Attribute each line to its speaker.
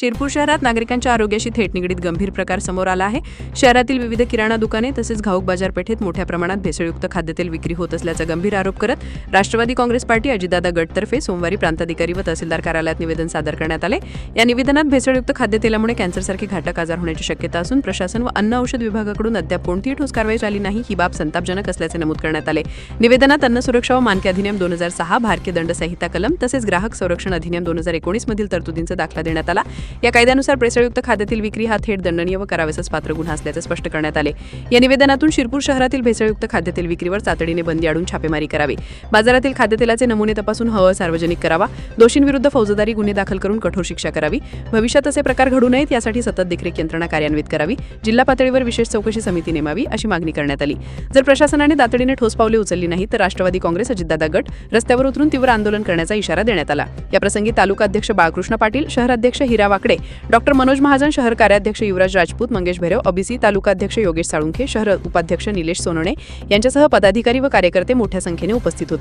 Speaker 1: शिरपूर शहरात नागरिकांच्या आरोग्याशी थेट निगडीत गंभीर प्रकार समोर आला आहे. शहरातील विविध किराणा दुकाने तसेच घाऊक बाजारपेठेत मोठ्या प्रमाणात भेसळयुक्त खाद्यतेल विक्री होत असल्याचा गंभीर आरोप करत राष्ट्रवादी काँग्रेस पार्टी अजितदादा गटतर्फे सोमवारी प्रांताधिकारी व तहसीलदार कार्यालयात निवेदन सादर करण्यात आले. या निवेदनात भेसळयुक्त खाद्यतेलामुळे कॅन्सरसारखे घातक आजार होण्याची शक्यता असून प्रशासन व अन्न औषध विभागाकडून अद्याप कोणतीही ठोस कारवाई झाली नाही ही बाब संतापजनक असल्याचे नमूद करण्यात आले. निवेदनात अन्न सुरक्षा व मानके अधिनियम दोन हजार सहा भारतीय दंड संहिता कलम तसेच ग्राहक संरक्षण अधिनियम दोन हजार एकोणीस मधील तरतुदींचा दाखला देण्यात आला. या कायद्यानुसार प्रेसळयुक्त खाद्यातील विक्री हा थेट दंडनीय व करावेसच पात्र गुन्हा असल्याचे स्पष्ट करण्यात आले. या निवेदनातून शिरपूर शहरातील भेसळयुक्त खाद्यतेल विक्रीवर तातडीने बंदी आणून छापेमारी करावी. बाजारातील खाद्यतेलाचे नमुने तपासून हवं सार्वजनिक करावा. दोषींविरुद्ध फौजदारी गुन्हे दाखल करून कठोर शिक्षा करावी. भविष्यात असे प्रकार घडू नयेत यासाठी सतत देखरेख यंत्रणा कार्यान्वित करावी. जिल्हा पातळीवर विशेष चौकशी समिती नेमावी अशी मागणी करण्यात आली. जर प्रशासनाने तातडीने ठोस पावले उचलली नाही तर राष्ट्रवादी काँग्रेस अजितदादा गट रस्त्यावर उतरून तीव्र आंदोलन करण्याचा इशारा देण्यात आला. याप्रसंगी तालुका अध्यक्ष बाळकृष्ण पाटील शहराध्यक्ष हिरा वाकडे. डॉक्टर मनोज महाजन शहर कार्याध्यक्ष युवराज राजपूत मंगेश भैरव अबीसी तालुकाध्यक्ष योगेश साळुंखे शहर उपाध्यक्ष निलेश सोनोणे यांच्यासह पदाधिकारी व कार्यकर्ते मोठ्या संख्येने उपस्थित होते.